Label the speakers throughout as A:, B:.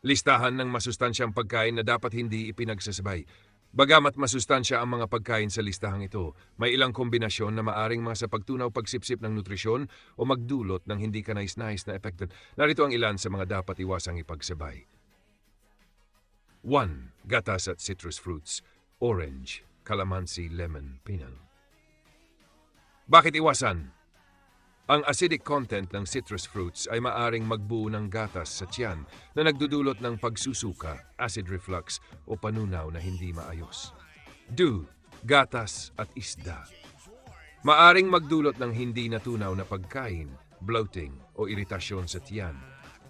A: Listahan ng masustansyang pagkain na dapat hindi ipinagsasabay. Bagamat masustansya ang mga pagkain sa listahang ito, may ilang kombinasyon na maaring mga sa pagtunaw pagsipsip ng nutrisyon o magdulot ng hindi ka nais-nais na epekto. Narito ang ilan sa mga dapat iwasang ipagsabay. 1. Gatas at citrus fruits. Orange, calamansi, lemon, pinang. Bakit iwasan? Ang acidic content ng citrus fruits ay maaring magbuo ng gatas sa tiyan na nagdudulot ng pagsusuka, acid reflux o panunaw na hindi maayos. 2. Gatas at isda. Maaring magdulot ng hindi natunaw na pagkain, bloating o iritasyon sa tiyan.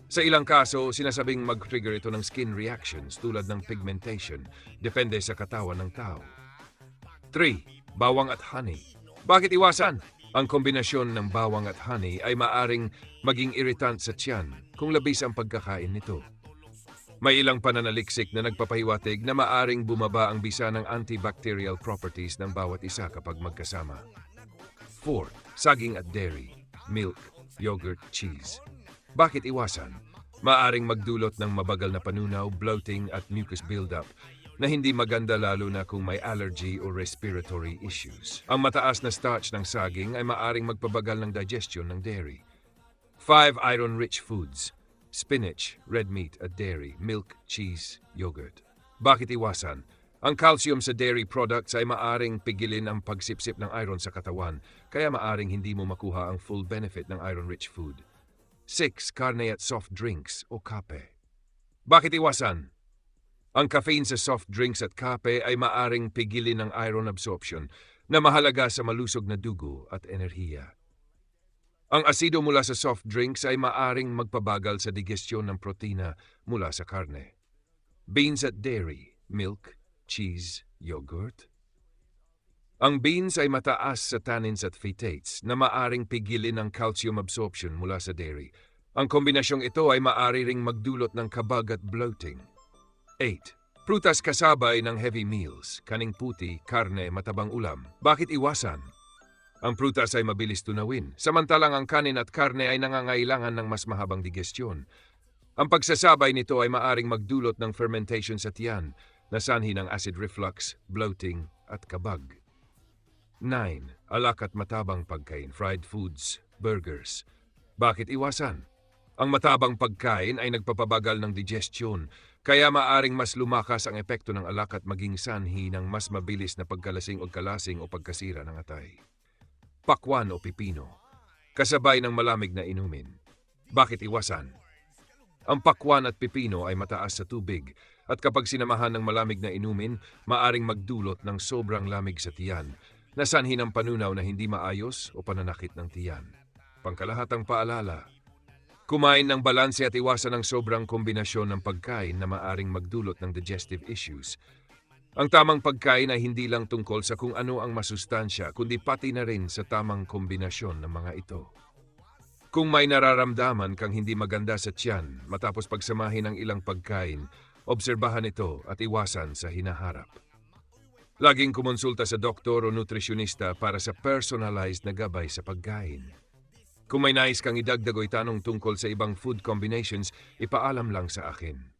A: Sa ilang kaso, sinasabing mag-trigger ito ng skin reactions tulad ng pigmentation, depende sa katawan ng tao. 3. Bawang at honey. Bakit iwasan? Ang kombinasyon ng bawang at honey ay maaring maging irritant sa tiyan kung labis ang pagkakain nito. May ilang pananaliksik na nagpapahiwatig na maaring bumaba ang bisa ng antibacterial properties ng bawat isa kapag magkasama. 4. Saging at dairy, milk, yogurt, cheese. Bakit iwasan? Maaring magdulot ng mabagal na panunaw, bloating at mucus buildup na hindi maganda lalo na kung may allergy o respiratory issues. Ang mataas na starch ng saging ay maaring magpabagal ng digestion ng dairy. 5. Iron-rich foods. Spinach, red meat at dairy, milk, cheese, yogurt. Bakit iwasan? Ang calcium sa dairy products ay maaring pigilin ang pagsipsip ng iron sa katawan, kaya maaring hindi mo makuha ang full benefit ng iron-rich food. 6. Karne at soft drinks o kape. Bakit iwasan? Ang caffeine sa soft drinks at kape ay maaring pigilin ng iron absorption na mahalaga sa malusog na dugo at enerhiya. Ang asido mula sa soft drinks ay maaring magpabagal sa digestion ng protina mula sa karne. Beans at dairy, milk, cheese, yogurt. Ang beans ay mataas sa tannins at phytates na maaring pigilin ang calcium absorption mula sa dairy. Ang kombinasyong ito ay maaari ring magdulot ng kabag at bloating. 8. Prutas kasabay ng heavy meals, kaning puti, karne, matabang ulam. Bakit iwasan? Ang prutas ay mabilis tunawin, samantalang ang kanin at karne ay nangangailangan ng mas mahabang digestyon. Ang pagsasabay nito ay maaring magdulot ng fermentation sa tiyan, na sanhi ng acid reflux, bloating, at kabag. 9. Alak at matabang pagkain, fried foods, burgers. Bakit iwasan? Ang matabang pagkain ay nagpapabagal ng digestion, kaya maaring mas lumakas ang epekto ng alak at maging sanhi ng mas mabilis na pagkalasing o kalasing o pagkasira ng atay. Pakwan o pipino, kasabay ng malamig na inumin. Bakit iwasan? Ang pakwan at pipino ay mataas sa tubig at kapag sinamahan ng malamig na inumin, maaring magdulot ng sobrang lamig sa tiyan na sanhi ng panunaw na hindi maayos o pananakit ng tiyan. Pangkalahatang paalala, Kumain ng balanse at iwasan ang sobrang kombinasyon ng pagkain na maaring magdulot ng digestive issues. Ang tamang pagkain ay hindi lang tungkol sa kung ano ang masustansya, kundi pati na rin sa tamang kombinasyon ng mga ito. Kung may nararamdaman kang hindi maganda sa tiyan matapos pagsamahin ng ilang pagkain, obserbahan ito at iwasan sa hinaharap. Laging kumonsulta sa doktor o nutrisyonista para sa personalized na gabay sa pagkain. Kung may nais kang idagdag o itanong tungkol sa ibang food combinations, ipaalam lang sa akin.